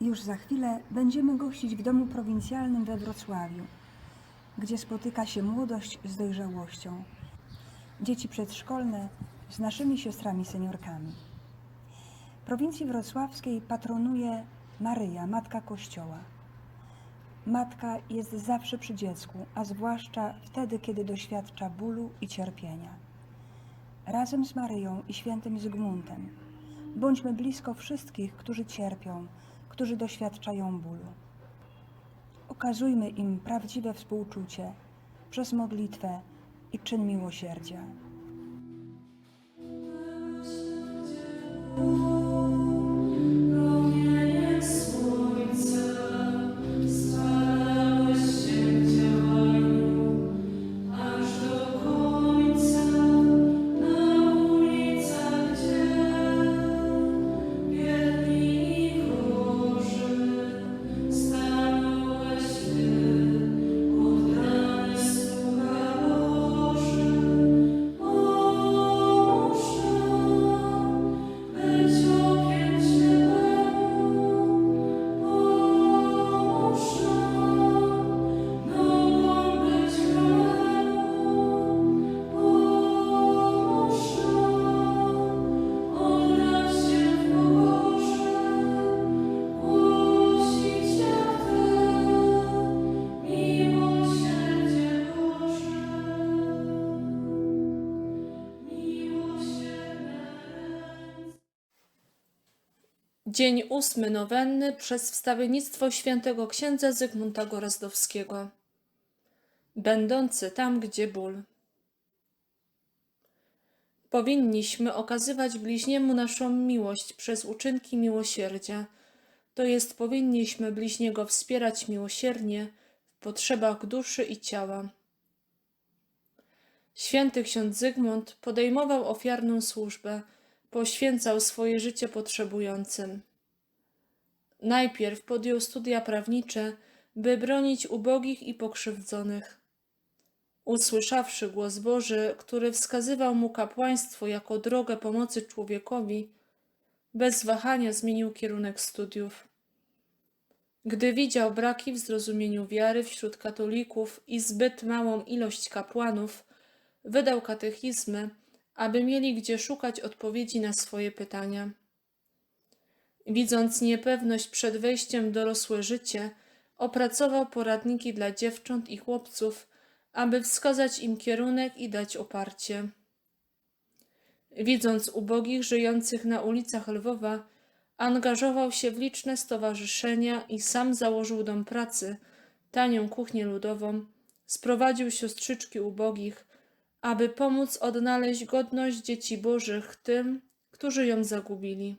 Już za chwilę będziemy gościć w domu prowincjalnym we Wrocławiu, gdzie spotyka się młodość z dojrzałością. Dzieci przedszkolne z naszymi siostrami seniorkami. Prowincji wrocławskiej patronuje Maryja, Matka Kościoła. Matka jest zawsze przy dziecku, a zwłaszcza wtedy, kiedy doświadcza bólu i cierpienia. Razem z Maryją i świętym Zygmuntem bądźmy blisko wszystkich, którzy cierpią, którzy doświadczają bólu. Okazujmy im prawdziwe współczucie przez modlitwę i czyn miłosierdzia. Dzień ósmy nowenny przez wstawiennictwo świętego księdza Zygmunta Gorazdowskiego. Będący tam, gdzie ból. Powinniśmy okazywać bliźniemu naszą miłość przez uczynki miłosierdzia. To jest, powinniśmy bliźniego wspierać miłosiernie w potrzebach duszy i ciała. Święty ksiądz Zygmunt podejmował ofiarną służbę, poświęcał swoje życie potrzebującym. Najpierw podjął studia prawnicze, by bronić ubogich i pokrzywdzonych. Usłyszawszy głos Boży, który wskazywał mu kapłaństwo jako drogę pomocy człowiekowi, bez wahania zmienił kierunek studiów. Gdy widział braki w zrozumieniu wiary wśród katolików i zbyt małą ilość kapłanów, wydał katechizmy, aby mieli gdzie szukać odpowiedzi na swoje pytania. Widząc niepewność przed wejściem w dorosłe życie, opracował poradniki dla dziewcząt i chłopców, aby wskazać im kierunek i dać oparcie. Widząc ubogich żyjących na ulicach Lwowa, angażował się w liczne stowarzyszenia i sam założył dom pracy, tanią kuchnię ludową, sprowadził siostrzyczki ubogich, aby pomóc odnaleźć godność dzieci Bożych tym, którzy ją zagubili.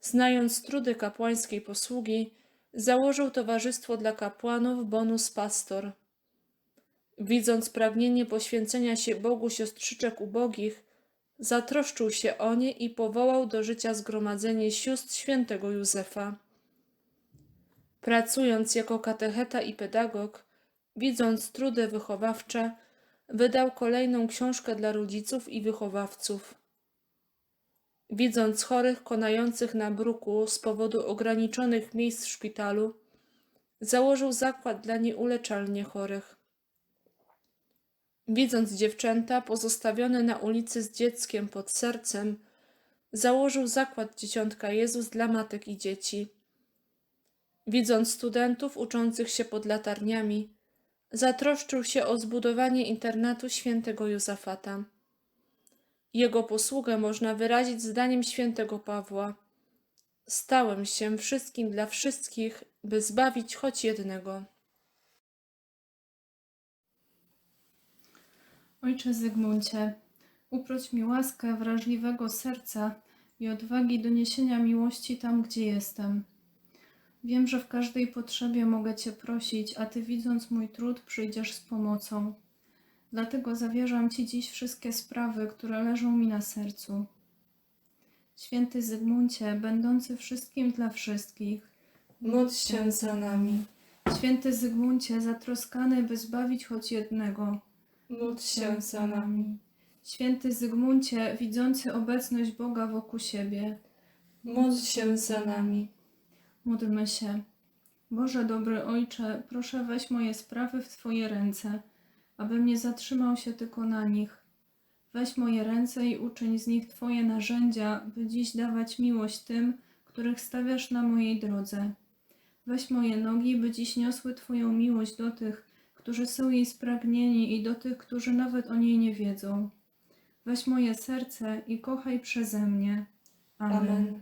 Znając trudy kapłańskiej posługi, założył towarzystwo dla kapłanów Bonus Pastor. Widząc pragnienie poświęcenia się Bogu siostrzyczek ubogich, zatroszczył się o nie i powołał do życia zgromadzenie sióstr świętego Józefa. Pracując jako katecheta i pedagog, widząc trudy wychowawcze, wydał kolejną książkę dla rodziców i wychowawców. Widząc chorych konających na bruku z powodu ograniczonych miejsc w szpitalu, założył zakład dla nieuleczalnie chorych. Widząc dziewczęta pozostawione na ulicy z dzieckiem pod sercem, założył zakład Dzieciątka Jezus dla matek i dzieci. Widząc studentów uczących się pod latarniami, zatroszczył się o zbudowanie internatu świętego Józafata. Jego posługę można wyrazić zdaniem świętego Pawła. Stałem się wszystkim dla wszystkich, by zbawić choć jednego. Ojcze Zygmuncie, uproś mi łaskę wrażliwego serca i odwagi do niesienia miłości tam, gdzie jestem. Wiem, że w każdej potrzebie mogę Cię prosić, a Ty widząc mój trud przyjdziesz z pomocą. Dlatego zawierzam Ci dziś wszystkie sprawy, które leżą mi na sercu. Święty Zygmuncie, będący wszystkim dla wszystkich, Módl się za nami. Święty Zygmuncie, zatroskany, by zbawić choć jednego, Módl się za nami. Święty Zygmuncie, widzący obecność Boga wokół siebie, Módl się za nami. Módlmy się. Boże dobry Ojcze, proszę weź moje sprawy w Twoje ręce, abym nie zatrzymał się tylko na nich. Weź moje ręce i uczyń z nich Twoje narzędzia, by dziś dawać miłość tym, których stawiasz na mojej drodze. Weź moje nogi, by dziś niosły Twoją miłość do tych, którzy są jej spragnieni i do tych, którzy nawet o niej nie wiedzą. Weź moje serce i kochaj przeze mnie. Amen. Amen.